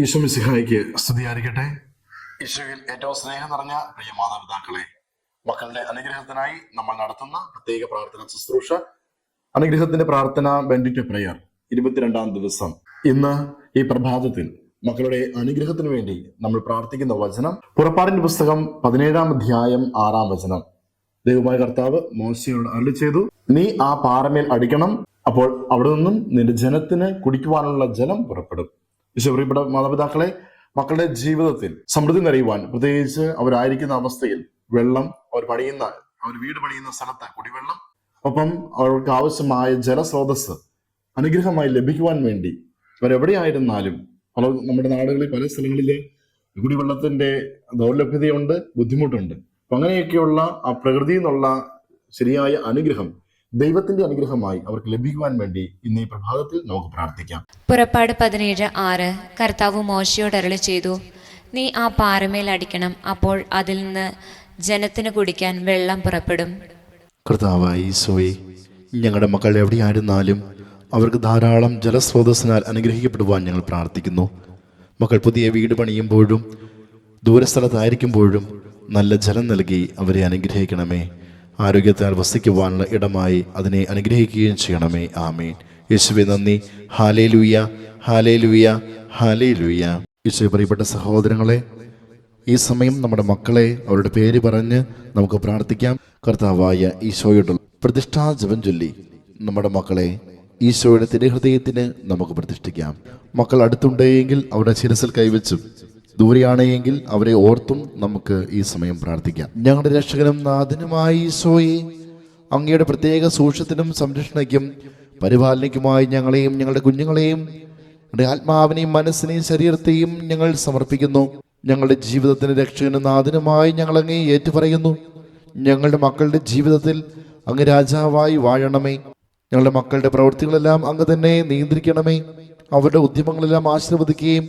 ഈശോ സ്തുതി സ്തുതിയായിരിക്കട്ടെ. ഈശോയിൽ ഏറ്റവും സ്നേഹം നിറഞ്ഞ പ്രിയ മാതാപിതാക്കളെ മക്കളുടെ അനുഗ്രഹത്തിനായി നമ്മൾ നടത്തുന്ന പ്രത്യേക പ്രാർത്ഥന ശുശ്രൂഷ അനുഗ്രഹത്തിന്റെ പ്രാർത്ഥന ബെൻഡിറ്റ് പ്രയർ ഇരുപത്തിരണ്ടാം ദിവസം. ഇന്ന് ഈ പ്രഭാതത്തിൽ മക്കളുടെ അനുഗ്രഹത്തിന് വേണ്ടി നമ്മൾ പ്രാർത്ഥിക്കുന്ന വചനം പുറപ്പാടിന്റെ പുസ്തകം പതിനേഴാം അധ്യായം ആറാം വചനം. ദൈവമായ കർത്താവ് മോശയോട് അരുളി ചെയ്തു നീ ആ പാറമേൽ അടിക്കണം അപ്പോൾ അവിടെ നിന്നും നിന്റെ ജനത്തിന് കുടിക്കുവാനുള്ള ജലം പുറപ്പെടും. വിശ്വപ്രിയപ്പെട്ട മാതാപിതാക്കളെ മക്കളുടെ ജീവിതത്തിൽ സമൃദ്ധി നിറയുവാൻ പ്രത്യേകിച്ച് അവരായിരിക്കുന്ന അവസ്ഥയിൽ വെള്ളം അവർ പണിയുന്ന അവർ വീട് പണിയുന്ന സ്ഥലത്ത് കുടിവെള്ളം ഒപ്പം അവർക്ക് ആവശ്യമായ ജലസ്രോതസ് അനുഗ്രഹമായി ലഭിക്കുവാൻ വേണ്ടി അവരെവിടെയായിരുന്നാലും പല നമ്മുടെ നാടുകളിൽ പല സ്ഥലങ്ങളിലെ കുടിവെള്ളത്തിന്റെ ദൗർലഭ്യതയുണ്ട് ബുദ്ധിമുട്ടുണ്ട്. അപ്പം അങ്ങനെയൊക്കെയുള്ള ആ പ്രകൃതിയിൽ നിന്നുള്ള ശരിയായ അനുഗ്രഹം ദൈവത്തിന്റെ അനുഗ്രഹമായി അവർക്ക് ലഭിക്കുവാൻ വേണ്ടി ഇന്ന് ഈ പ്രഭാതത്തിൽ നമുക്ക് പ്രാർത്ഥിക്കാം. പുറപ്പാട് പതിനേഴ് ആറ് കർത്താവ് മോശയോട് അരളി ചെയ്തു നീ ആ പാറമേൽ അടിക്കണം അപ്പോൾ അതിൽ നിന്ന് ജനത്തിന് കുടിക്കാൻ വെള്ളം പുറപ്പെടും. കർത്താവായി ഈശോയെ ഞങ്ങളുടെ മക്കൾ എവിടെയായിരുന്നാലും അവർക്ക് ധാരാളം ജലസ്രോതസ്സിനാൽ അനുഗ്രഹിക്കപ്പെടുവാൻ ഞങ്ങൾ പ്രാർത്ഥിക്കുന്നു. മക്കൾ പുതിയ വീട് പണിയുമ്പോഴും ദൂരസ്ഥലത്തായിരിക്കുമ്പോഴും നല്ല ജലം നൽകി അവരെ അനുഗ്രഹിക്കണമേ. ആരോഗ്യത്താൽ വസിക്കുവാനുള്ള ഇടമായി അതിനെ അനുഗ്രഹിക്കുകയും ചെയ്യണമേ. ആമേൻ. യേശുവെ നന്ദി. ഹാലേ ലൂയ ഹാലേ ലൂയ ഹാലേ ലൂയ യേശു പ്രിയപ്പെട്ട സഹോദരങ്ങളെ ഈ സമയം നമ്മുടെ മക്കളെ അവരുടെ പേര് പറഞ്ഞ് നമുക്ക് പ്രാർത്ഥിക്കാം. കർത്താവായ ഈശോയുടെ പ്രതിഷ്ഠാ ജപം ചൊല്ലി നമ്മുടെ മക്കളെ ഈശോയുടെ തിരുഹൃദയത്തിന് നമുക്ക് പ്രതിഷ്ഠിക്കാം. മക്കൾ അടുത്തുണ്ടെങ്കിൽ അവരുടെ ശിരസിൽ കൈവച്ചും ദൂരെയാണെങ്കിൽ അവരെ ഓർത്തും നമുക്ക് ഈ സമയം പ്രാർത്ഥിക്കാം. ഞങ്ങളുടെ രക്ഷകനും നാഥനുമായി ഈശോയെ അങ്ങയുടെ പ്രത്യേക സൂക്ഷ്യത്തിനും സംരക്ഷണയ്ക്കും പരിപാലനയ്ക്കുമായി ഞങ്ങളെയും ഞങ്ങളുടെ കുഞ്ഞുങ്ങളെയും ഞങ്ങളുടെ ആത്മാവിനെയും മനസ്സിനെയും ശരീരത്തെയും ഞങ്ങൾ സമർപ്പിക്കുന്നു. ഞങ്ങളുടെ ജീവിതത്തിന് രക്ഷകനും നാഥനുമായി ഞങ്ങൾ അങ്ങേ ഏറ്റുപറയുന്നു. ഞങ്ങളുടെ മക്കളുടെ ജീവിതത്തിൽ അങ്ങ് രാജാവായി വാഴണമേ. ഞങ്ങളുടെ മക്കളുടെ പ്രവൃത്തികളെല്ലാം അങ്ങ് തന്നെ നിയന്ത്രിക്കണമേ. അവരുടെ ഉദ്യമങ്ങളെല്ലാം ആശീർവദിക്കുകയും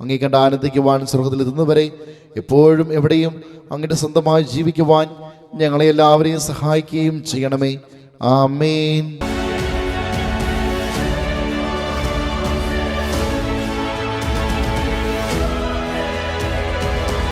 അങ്ങേ ആനന്ദിക്കുവാൻ ആനന്ദിക്കുവാൻ സ്വർഗത്തിലെത്തുന്നവരെ എപ്പോഴും എവിടെയും അങ്ങയുടെ സ്വന്തമായി ജീവിക്കുവാൻ ഞങ്ങളെ എല്ലാവരെയും സഹായിക്കുകയും ചെയ്യണമേ. ആമേൻ.